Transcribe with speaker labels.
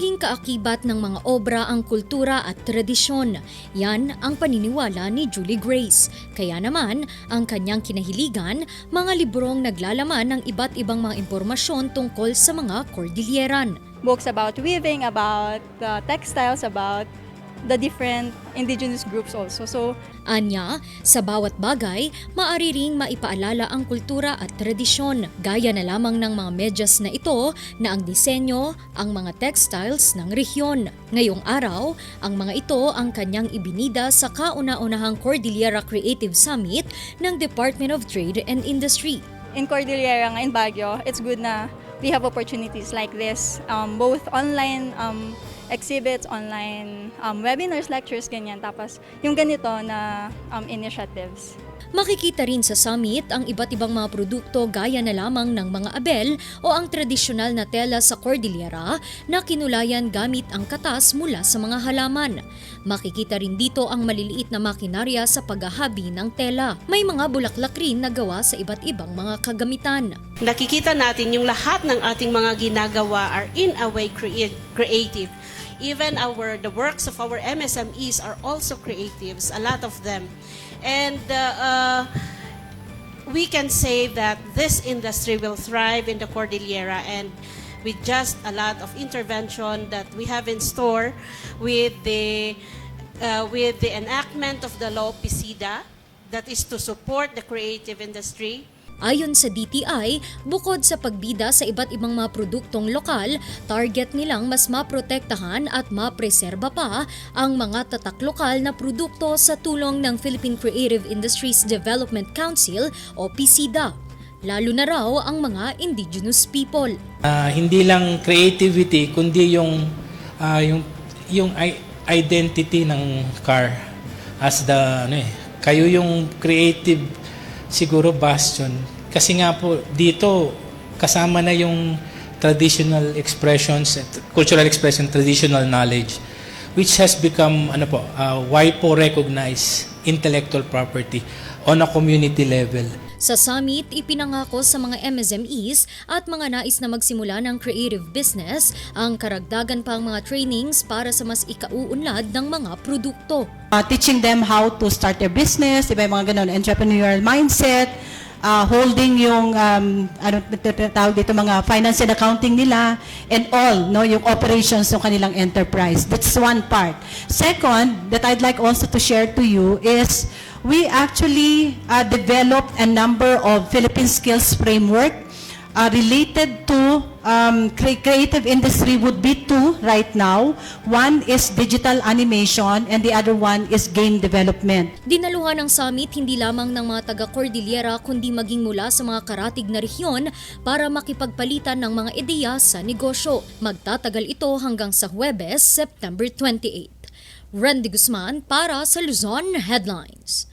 Speaker 1: Maging kaakibat ng mga obra ang kultura at tradisyon. Yan ang paniniwala ni Julie Grace. Kaya naman, ang kanyang kinahiligan, mga librong naglalaman ng iba't ibang mga impormasyon tungkol sa mga Cordilleran.
Speaker 2: books about weaving, about uh, textiles, about the different indigenous groups also. So,
Speaker 1: Anya, sa bawat bagay, maari ring maipaalala ang kultura at tradisyon. Gaya na lamang ng mga medyas na ito na ang disenyo, ang mga textiles ng rehiyon. Ngayong araw, ang mga ito ang kanyang ibinida sa kauna-unahang Cordillera Creative Summit ng Department of Trade and Industry.
Speaker 2: in Cordillera nga in Baguio, it's good na we have opportunities like this, um, both online um, exhibits, online um, webinars, lectures, ganyan. Tapos yung ganito na um, initiatives.
Speaker 1: Makikita rin sa summit ang iba't ibang mga produkto gaya na lamang ng mga abel o ang tradisyonal na tela sa Cordillera na kinulayan gamit ang katas mula sa mga halaman. Makikita rin dito ang maliliit na makinarya sa paghahabi ng tela. May mga bulaklak rin na gawa sa iba't ibang mga kagamitan.
Speaker 3: nakikita natin yung lahat ng ating mga ginagawa are in a way crea- creative. Even our the works of our MSMEs are also creatives, a lot of them. And uh, uh, we can say that this industry will thrive in the Cordillera and with just a lot of intervention that we have in store with the uh, with the enactment of the law PISIDA that is to support the creative industry
Speaker 1: Ayon sa DTI, bukod sa pagbida sa iba't ibang mga produktong lokal, target nilang mas maprotektahan at mapreserba pa ang mga tatak lokal na produkto sa tulong ng Philippine Creative Industries Development Council o PCIDA. Lalo na raw ang mga indigenous people.
Speaker 4: Ah, hindi lang creativity kundi yung ah, yung yung identity ng car as the ano eh kayo yung creative siguro bastion. Kasi nga po dito kasama na yung traditional expressions cultural expression traditional knowledge which has become ano po uh, WIPO recognized intellectual property on a community level
Speaker 1: Sa summit, ipinangako sa mga MSMEs at mga nais na magsimula ng creative business ang karagdagan pang mga trainings para sa mas ikauunlad ng mga produkto.
Speaker 5: uh, teaching them how to start their business, iba yung mga ganun, entrepreneurial mindset, uh, holding yung, um, ano tawag dito, mga finance and accounting nila, and all, no, yung operations ng kanilang enterprise. That's one part. Second, that I'd like also to share to you is, we actually uh, developed a number of Philippine Skills Framework uh, related to um, cre- creative industry would be two right now. One is digital animation and the other one is game development.
Speaker 1: Dinaluhan ng summit hindi lamang ng mga taga-Cordillera kundi maging mula sa mga karatig na rehiyon para makipagpalitan ng mga ideya sa negosyo. Magtatagal ito hanggang sa Huwebes, September 28. Randy Guzman para sa Luzon Headlines.